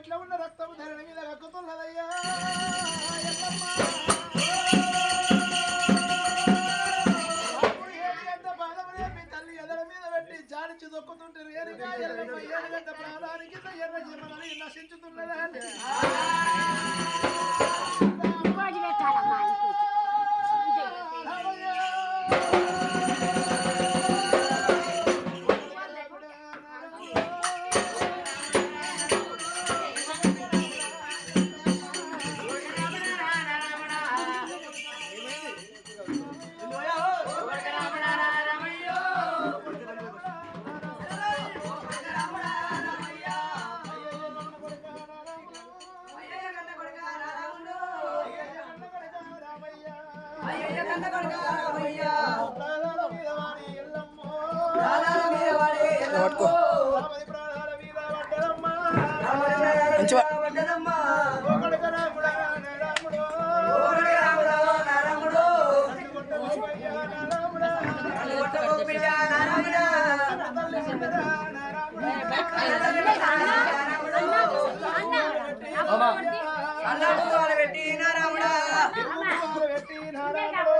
ఎట్లా ఉన్న రక్తము ధరణి మీద కక్కుతున్నదయ్యా. జాడించి దొక్కుతుంటారు ఏరుగా ఎల్లమ్మ ఏరుగంట ప్రాణానికి ఎర్ర జీవనాన్ని నశించుతున్నదా? మంచిగా అన్నాడు వాళ్ళు పెట్టి నారాముడా పెట్టి నారాముడు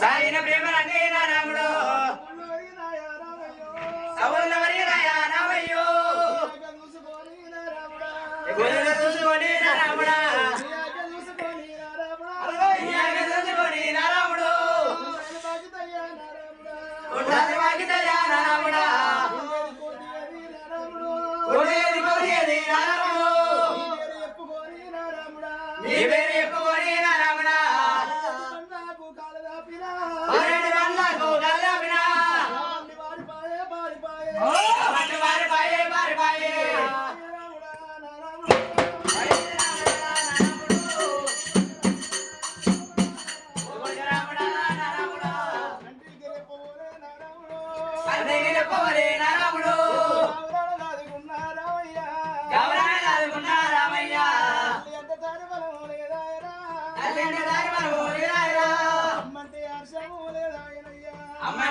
సాగిన ప్రేమ రంగేనా రాముడు సవుల వరిగినాయా రామయ్యో. గురుడు రాముడా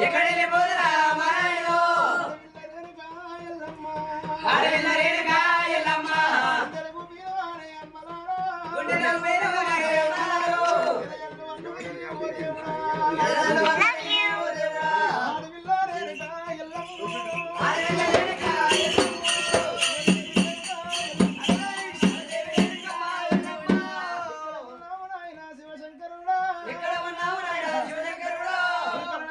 ये घड़े ले बोल।